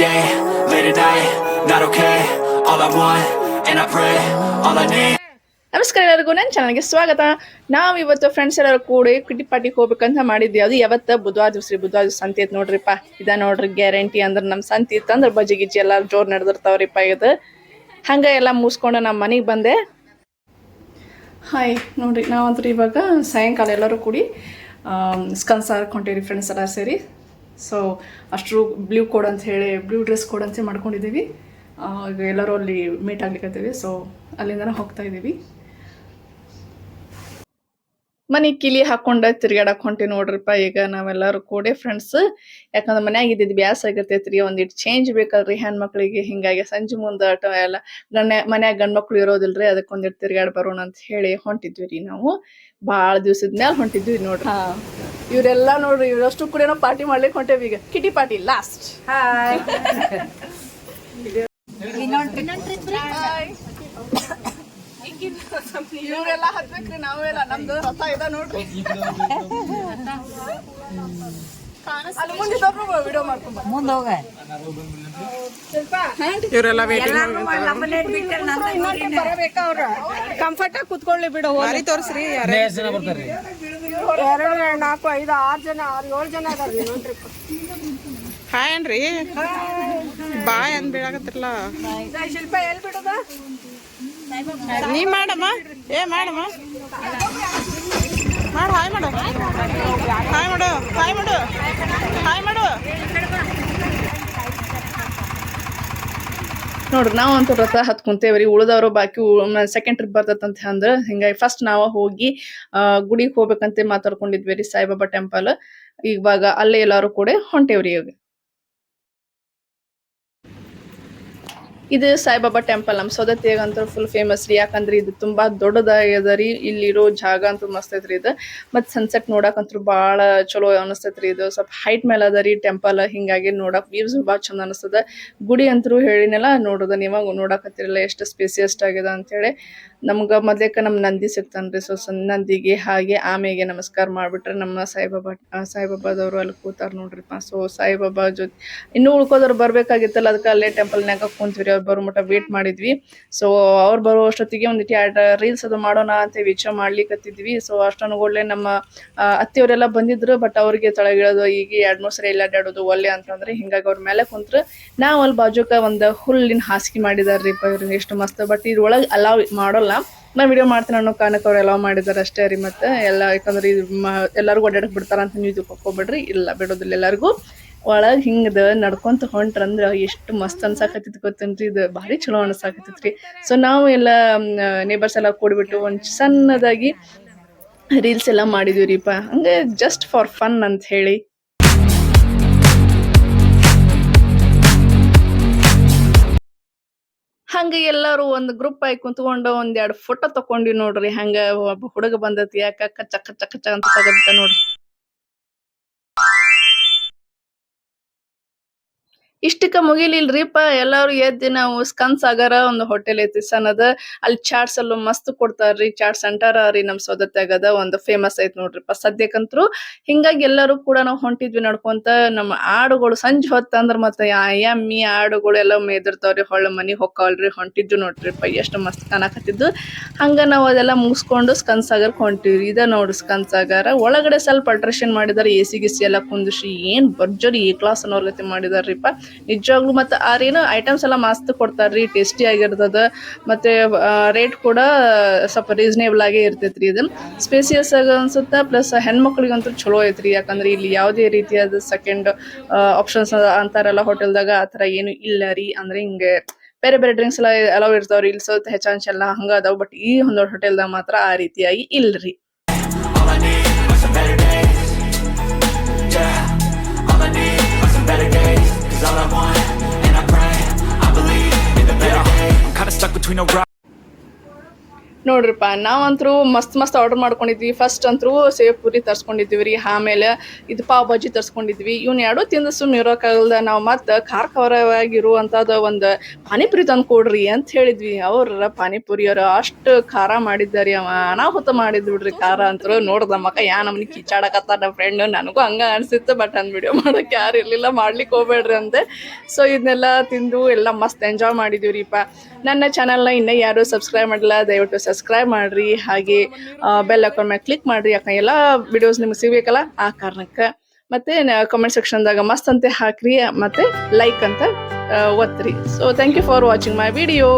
day, late at night, not okay. All I want, and I pray, all I need. ನಮಸ್ಕಾರ ಎಲ್ಲರಿಗೂ ನನ್ನ ಚಾನಲ್ಗೆ ಸ್ವಾಗತ. ನಾವು ಇವತ್ತು ಫ್ರೆಂಡ್ಸ್ ಎಲ್ಲರೂ ಕೂಡಿ ಕಿಟಿ ಪಾರ್ಟಿಗೆ ಹೋಗ್ಬೇಕಂತ ಮಾಡಿದ್ವಿ. ಅದು ಯಾವತ್ತ? ಬುಧವಾರ ದಿವಸ ರೀ ಬುಧವಾರ ದಿವಸ ಸಂತಿ ಐತ್ ನೋಡ್ರಿಪ್ಪ. ಇದ ನೋಡ್ರಿ ಗ್ಯಾರಂಟಿ ಅಂದ್ರೆ ನಮ್ಮ ಸಂತಿ ಇತ್ತಂದ್ರೆ ಬಜ್ಜಿ ಗಿಜ್ಜಿ ಎಲ್ಲ ಜೋರ್ ನಡೆದಿರ್ತಾವ್ರಿಪ್ಪ ಇದು. ಹಂಗೆ ಎಲ್ಲ ಮುಗಿಸ್ಕೊಂಡು ನಮ್ಮ ಮನೆಗೆ ಬಂದೆ. ಹಾಯ್ ನೋಡ್ರಿ ನಾವಂತ್ರು ಇವಾಗ ಸಾಯಂಕಾಲ ಎಲ್ಲರೂ ಕೂಡಿ ಸ್ಕನ್ಸ್ ಹಾಕೊಂಡೀವಿ ಫ್ರೆಂಡ್ಸ್ ಎಲ್ಲ ಸೇರಿ ಸೊ ಅಷ್ಟು ಬ್ಲೂ ಕೋಡ್ ಅಂತ ಹೇಳಿ ಬ್ಲೂ ಡ್ರೆಸ್ ಕೋಡ್ ಅಂತ ಮಾಡ್ಕೊಂಡಿದ್ದೀವಿ. ಈಗ ಎಲ್ಲರೂ ಅಲ್ಲಿ ಮೀಟ್ ಆಗ್ಲಿಕ್ಕತ್ತೀವಿ ಸೊ ಅಲ್ಲಿಂದ ಹೋಗ್ತಾ ಇದ್ದೀವಿ. ಮನೆ ಕಿಲಿ ಹಾಕೊಂಡ ತಿರ್ಗಾಡಕ್ ಹೊಂಟಿ ನೋಡ್ರಿಪ್ಪ. ಈಗ ನಾವೆಲ್ಲರೂ ಕೂಡಿ ಫ್ರೆಂಡ್ಸ್ ಯಾಕಂದ್ರೆ ಮನ್ಯಾಗ ಇದ್ದಿದ್ ಬ್ಯಾಸ ಆಗತೈತ್ರಿ ಒಂದಿಟ್ ಚೇಂಜ್ ಬೇಕಲ್ರಿ ಹೆಣ್ಮಕ್ಳಿಗೆ. ಹಿಂಗಾಗಿ ಸಂಜೆ ಮುಂದ ಆಟ ಎಲ್ಲ ಗಣ್ಣ ಮನ್ಯಾಗ ಗಂಡ್ ಮಕ್ಳು ಇರೋದಿಲ್ರಿ. ಅದಕ್ಕೆ ಒಂದಿಟ್ ತಿರ್ಗಾಡ್ ಬರೋಣ ಅಂತ ಹೇಳಿ ಹೊಂಟಿದ್ವಿ ರೀ ನಾವು. ಭಾಳ ದಿವ್ಸದ ಮ್ಯಾಲ ಹೊಂಟಿದ್ವಿ ನೋಡ್ರಿ. ಇವರೆಲ್ಲ ನೋಡ್ರಿ ಇವರಷ್ಟು ಕೂಡ ಪಾರ್ಟಿ ಮಾಡ್ಲಿಕ್ಕೆ ಹೊಂಟೇವಿ ಈಗ. ಕಿಟಿ ಪಾರ್ಟಿ ಲಾಸ್ಟ್ ಇವರೆಲ್ಲ ಹತ್ಬೇಕ್ರಿ ನಾವೆಲ್ಲ ನಮ್ದು ರಥ ಇದ ನೋಡ್ರಿ. ಮುಂದೆ ಮುಂದಿದ್ದವ್ರು ವಿಡಿಯೋ ಮಾಡ್ಕೊಂಬ ಮುಂದೆ ಹೋಗ. ಇವರೆಲ್ಲ ವೇಟಿಂಗ್ ಬರಬೇಕ ಅವ್ರ? ಕಂಫರ್ಟ್ ಆಗಿ ಕುತ್ಕೊಳ್ಳಿ ಬಿಡು ತೋರ್ಸ್ರಿ ಎರಡು ನಾಲ್ಕು ಐದು ಆರು ಜನ ಆರು ಏಳು ಜನ ಅದಾರ ನೋಡ್ರಿ ಹಾಯ್ ಅನ್ರಿ ಬಾಯ್ ಅಂದ್ ಬೀಳಾಕತ್ತಿರಲ್ಲ ಶಿಲ್ಪ ಎಲ್ಲಿ ಬಿಡೋದ ನೀ ಮಾಡಮ್ಮ ಏ ಮಾಡಮ್ಮ ಮಾಡು ಹಾಯ್ ಮಾಡು ಹಾಯ್ ಮಾಡು ಹಾಯ್ ಮಾಡು ಹಾಯ್ ಮಾಡು ನೋಡ್ರಿ, ನಾವು ಅಂತೂ ರಥ ಹತ್ಕೊಂತೇವ್ರಿ ಉಳಿದವರು ಬಾಕಿ ಸೆಕೆಂಡ್ ಟ್ರಿಪ್ ಬರ್ತದಂತ ಅಂದ್ರ, ಹಿಂಗಾಗಿ ಫಸ್ಟ್ ನಾವ ಹೋಗಿ ಗುಡಿಗೆ ಹೋಗ್ಬೇಕಂತ ಮಾತಾಡ್ಕೊಂಡಿದ್ವಿ ರೀ ಸಾಯಿಬಾಬಾ ಟೆಂಪಲ್ ಇವಾಗ ಅಲ್ಲೇ ಎಲ್ಲಾರು ಕೂಡ ಹೊಂಟೇವ್ರಿ ಈಗ ಇದು ಸಾಯಿಬಾಬಾ ಟೆಂಪಲ್, ನಮ್ಮ ಸೌದತ್ತಿಯಾಗ ಅಂತೂ ಫುಲ್ ಫೇಮಸ್ ರೀ. ಯಾಕಂದ್ರೆ ಇದು ತುಂಬಾ ದೊಡ್ಡದಾಗ್ಯದ ರೀ. ಇಲ್ಲಿರೋ ಜಾಗ ಅಂತೂ ಮಸ್ತ್ ಐತ್ರಿ ಇದು. ಮತ್ ಸನ್ಸೆಟ್ ನೋಡಕಂತೂ ಭಾಳ ಚಲೋ ಅನಿಸ್ತೈತ್ರಿ ಇದು. ಸ್ವಲ್ಪ ಹೈಟ್ ಮೇಲೆ ಅದ ರೀ ಟೆಂಪಲ್ ಹಿಂಗಾಗಿ ನೋಡಕ್ ವ್ಯೂಸ್ ಭಾಳ ಚಂದ ಅನಿಸ್ತದ. ಗುಡಿ ಅಂತೂ ಹೇಳಿನೆಲ್ಲ, ನೋಡೋದ ನೀವಾಗ ನೋಡಕತ್ತಿರಲ್ಲ ಎಷ್ಟು ಸ್ಪೇಸಿಯಸ್ಟ್ ಆಗಿದೆ ಅಂತೇಳಿ. ನಮ್ಗ ಮೊದ್ಲೇಕ ನಮ್ ನಂದಿ ಸಿಗ್ತಾನ್ರಿ ಸೊ ನಂದಿಗೆ ಹಾಗೆ ಆಮೆಗೆ ನಮಸ್ಕಾರ ಮಾಡ್ಬಿಟ್ರೆ ನಮ್ಮ ಸಾಯಿಬಾಬಾ ಸಾಯಿಬಾಬಾದವರು ಅಲ್ಲಿ ಕೂತಾರ ನೋಡ್ರಿಪ್ಪ ಸೊ ಸಾಯಿಬಾಬಾ ಜೊತೆ ಇನ್ನೂ ಉಳ್ಕೋದವ್ರು ಬರ್ಬೇಕಾಗಿತ್ತಲ್ಲ, ಅದಕ್ಕೆ ಅಲ್ಲೇ ಟೆಂಪಲ್ನಾಗ ಕುಂತ್ವಿ ಅವ್ರು ಬರೋ ಮಟ್ಟ ವೇಟ್ ಮಾಡಿದ್ವಿ. ಸೊ ಅವ್ರು ಬರೋ ಅಷ್ಟೊತ್ತಿಗೆ ಒಂದಿಟ್ಟು ಎರಡು ರೀಲ್ಸ್ ಅದು ಮಾಡೋಣ ಅಂತ ವಿಚಾರ ಮಾಡ್ಲಿಕತ್ತಿದ್ವಿ. ಸೊ ಒಳ್ಳೆ ನಮ್ಮ ಅತ್ತೆಯವರೆಲ್ಲ ಬಂದಿದ್ರು ಬಟ್ ಅವ್ರಿಗೆ ತಳಗಿಳೋದು ಈಗ ಎರಡು ಮೂರು ಸರಿ ಎಲ್ಲ ಅಡ್ಡಾಡೋದು ಒಳ್ಳೆ ಅಂತಂದ್ರೆ ಹಿಂಗಾಗಿ ಅವ್ರ ಮೇಲೆ ಕುಂತ್ರು. ನಾವು ಅಲ್ಲಿ ಬಾಜುಕ ಒಂದು ಹುಲ್ಲಿನ ಹಾಸಿಗೆ ಮಾಡಿದಾರ್ರಿ ಇವ್ರು ಎಷ್ಟು ಮಸ್ತ್. ಬಟ್ ಇದ್ರೊಳಗೆ ಅಲಾವ್ ಮಾಡೋಲ್ಲ. ನಾ ವಿಡಿಯೋ ಮಾಡ್ತೀನಿ ಅನ್ನೋ ಕಾರಣಕ್ಕೆ ಅವ್ರು ಅಲಾವ್ ಮಾಡಿದಾರೆ ಅಷ್ಟೇ ರೀ ಮತ್ತೆ. ಎಲ್ಲ ಯಾಕಂದ್ರೆ ಇದು ಎಲ್ಲರಿಗೂ ಅಡ್ಡಾಡಕ್ ಬಿಡ್ತಾರ ಅಂತ ನೀವು ಹೋಗ್ಬೇಡ್ರಿ. ಇಲ್ಲ ಬಿಡೋದಿಲ್ಲ ಎಲ್ಲರಿಗೂ. ಒಳಗ್ ಹಿಂಗದ ನಡ್ಕೊಂತ ಹೊಂಟ್ರಂದ್ರೆ ಎಷ್ಟು ಮಸ್ತ್ ಅನ್ಸಾಕತ್ತಿತ್ತು ಗೊತ್ತೇನ್ರಿ ಇದು. ಭಾರಿ ಚಲೋ ಅನ್ಸಾಕತ್ತಿತ್ರಿ ಸೊ ನಾವು ಎಲ್ಲ ನೇಬರ್ಸ್ ಎಲ್ಲ ಕೂಡ್ಬಿಟ್ಟು ಒಂದು ಸಣ್ಣದಾಗಿ ರೀಲ್ಸ್ ಎಲ್ಲ ಮಾಡಿದ್ವಿ ರೀಪ ಹಂಗೆ ಜಸ್ಟ್ ಫಾರ್ ಫನ್ ಅಂತ ಹೇಳಿ. ಹಂಗೆ ಎಲ್ಲಾರು ಒಂದು ಗ್ರೂಪ್ ಆಗಿ ಕುಂತ್ಕೊಂಡು ಒಂದೆರಡು ಫೋಟೋ ತಕೊಂಡಿ ನೋಡ್ರಿ. ಹಂಗ ಒಬ್ಬ ಹುಡುಗ ಬಂದತಿ. ಯಾಕ ಕಚ್ಚ ಕಚ್ಚ ಕಚ್ಚ ಅಂತ ತಗದ್ಬಿಟ್ಟ ನೋಡ್ರಿ. ಇಷ್ಟಕ್ಕ ಮುಗಿಲಿಲ್ರಿಪ್ಪ ಎಲ್ಲಾರು ಎದ್ದಿ ನಾವು ಸ್ಕನ್ ಸಾಗರ ಒಂದು ಹೋಟೆಲ್ ಐತಿ ಸಣ್ಣದ ಅಲ್ಲಿ ಚಾಟ್ಸ್ ಅಲ್ಲೂ ಮಸ್ತ್ ಕೊಡ್ತಾರ್ರಿ ಚಾಟ್ ಸೆಂಟರ್ ರೀ ನಮ್ ಸೌದತ್ಯಾಗದ ಒಂದು ಫೇಮಸ್ ಐತಿ ನೋಡ್ರಿಪ್ಪ ಸದ್ಯಕ್ಕಂತ್ರು. ಹಿಂಗಾಗಿ ಎಲ್ಲರೂ ಕೂಡ ನಾವು ಹೊಂಟಿದ್ವಿ ನಡ್ಕೊಂತ ನಮ್ಮ ಆಡುಗಳು ಸಂಜೆ ಹೊತ್ತಂದ್ರ ಮತ್ತೆ ಎಮ್ಮಿ ಆಡುಗಳು ಎಲ್ಲ ಮೇದಿರ್ತಾವ್ರಿ, ಹೊಳ್ಳ ಮನಿ ಹೊಕ್ಕಾವಲ್ರಿ ಹೊಂಟಿದ್ವಿ ನೋಡ್ರಿಪ್ಪ ಎಷ್ಟು ಮಸ್ತ್ ಕಾಣಕತ್ತಿದ್ದು. ಹಂಗ ನಾವು ಅದೆಲ್ಲ ಮುಗಿಸ್ಕೊಂಡು ಸ್ಕನ್ ಸಾಗರ್ ಹೊಂಟಿವ್ರಿ. ಇದ ನೋಡ್ರಿ ಸ್ಕನ್ ಸಾಗರ ಒಳಗಡೆ ಸ್ವಲ್ಪ ಅಲ್ಟ್ರೇಷನ್ ಮಾಡಿದಾರೆ ಎ ಸಿ ಗಿಸಿ ಎಲ್ಲ ಕುಂದಿಸಿ ಏನ್ ಭರ್ಜರಿ ಎ ಕ್ಲಾಸ್ ಅನ್ನೋರ್ಗತಿ ಮಾಡಿದಾರ್ರಿಪ್ಪ ನಿಜವಾಗ್ಲೂ ಮತ್ತೆ ಆರೇನು ಐಟಮ್ಸ್ ಎಲ್ಲ ಮಸ್ತ್ ಕೊಡ್ತಾರ್ರಿ ಟೇಸ್ಟಿ ಆಗಿರ್ತದ. ಮತ್ತೆ ರೇಟ್ ಕೂಡ ಸ್ವಲ್ಪ ರೀಸನೇಬಲ್ ಆಗೇ ರೀ ಇದು ಸ್ಪೇಸಿಯಸ್ ಆಗ ಅನ್ಸುತ್ತೆ ಪ್ಲಸ್ ಹೆಣ್ಮಕ್ಳಿಗಂತೂ ಚಲೋ ಐತ್ರಿ. ಯಾಕಂದ್ರೆ ಇಲ್ಲಿ ಯಾವುದೇ ರೀತಿಯಾದ ಸೆಕೆಂಡ್ ಆಪ್ಷನ್ಸ್ ಅಂತಾರಲ್ಲ ಹೋಟೆಲ್ದಾಗ ಆ ಥರ ಏನು ಇಲ್ಲ ರೀ. ಅಂದ್ರೆ ಹಿಂಗೆ ಬೇರೆ ಬೇರೆ ಡ್ರಿಂಕ್ಸ್ ಎಲ್ಲ ಅಲೌ ಇರ್ತಾವ್ರಿ. ಇಲ್ಲಿ ಸ್ವಲ್ಪ ಹೆಚ್ಚಾಂಶ ಎಲ್ಲ ಹಂಗ ಅದಾವ. ಬಟ್ ಈ ಒಂದು ಹೋಟೆಲ್ದಾಗ ಮಾತ್ರ ಆ ರೀತಿಯಾಗಿ ಇಲ್ರಿ. no rock. ನೋಡ್ರಿಪ್ಪ, ನಾವಂತರೂ ಮಸ್ತ್ ಮಸ್ತ್ ಆರ್ಡರ್ ಮಾಡ್ಕೊಂಡಿದ್ವಿ. ಫಸ್ಟ್ ಅಂತರೂ ಸೇವ್ ಪೂರಿ ತರ್ಸ್ಕೊಂಡಿದ್ವಿ ರೀ, ಆಮೇಲೆ ಇದು ಪಾವ್ ಭಾಜಿ ತರ್ಸ್ಕೊಂಡಿದ್ವಿ. ಇವ್ನ ಎರಡೂ ತಿಂದು ಸುಮ್ಮನೆ ಇರೋಕ್ಕಾಗಲ್ದ ನಾವು ಮತ್ತೆ ಖಾರ ಖಾರವಾಗಿರುವಂಥದ್ದು ಒಂದು ಪಾನಿಪುರಿ ತಂದು ಕೊಡ್ರಿ ಅಂತ ಹೇಳಿದ್ವಿ. ಅವ್ರ ಪಾನಿಪುರಿಯವರು ಅಷ್ಟು ಖಾರ ಮಾಡಿದ್ದಾರೆ ಅವ, ಅನಾಹುತ ಮಾಡಿದ್ ಬಿಡ್ರಿ ಖಾರ ಅಂತರು. ನೋಡ್ದ ಮಕ್ಕ ಯಾ ನಮ್ನಿ ಕಿಚಾಡಕತ್ತ ನಮ್ಮ ಫ್ರೆಂಡ್ ನನಗೂ ಹಂಗ ಅನ್ಸಿತ್ತು ಬಟ್ ಅಂದ್ ವಿಡಿಯೋ ಮಾಡಕ್ಕೆ ಯಾರು ಇರ್ಲಿಲ್ಲ ಮಾಡ್ಲಿಕ್ಕೆ ಹೋಗ್ಬೇಡ್ರಿ ಅಂತೆ ಸೊ ಇದನ್ನೆಲ್ಲ ತಿಂದು ಎಲ್ಲ ಮಸ್ತ್ ಎಂಜಾಯ್ ಮಾಡಿದೀವಿ ರೀಪ ನನ್ನ ಚಾನಲ್ನ ಇನ್ನೂ ಯಾರು ಸಬ್ಸ್ಕ್ರೈಬ್ ಮಾಡಿಲ್ಲ ದಯವಿಟ್ಟು ಸಬ್ಸ್ಕ್ರೈಬ್ ಮಾಡ್ರಿ, ಹಾಗೆ ಬೆಲ್ ಅಕೌಂಟ್ ಮೇಲೆ ಕ್ಲಿಕ್ ಮಾಡ್ರಿ, ಯಾಕಂದ್ರೆ ಎಲ್ಲ ವಿಡಿಯೋಸ್ ನಿಮ್ಗೆ ಸಿಗಬೇಕಲ್ಲ, ಆ ಕಾರಣಕ್ಕೆ. ಮತ್ತೆ ಕಮೆಂಟ್ ಸೆಕ್ಷನ್ದಾಗ ಮಸ್ತ್ ಅಂತ ಹಾಕ್ರಿ, ಮತ್ತೆ ಲೈಕ್ ಅಂತ ಒತ್ತ್ರಿ so thank you for watching my video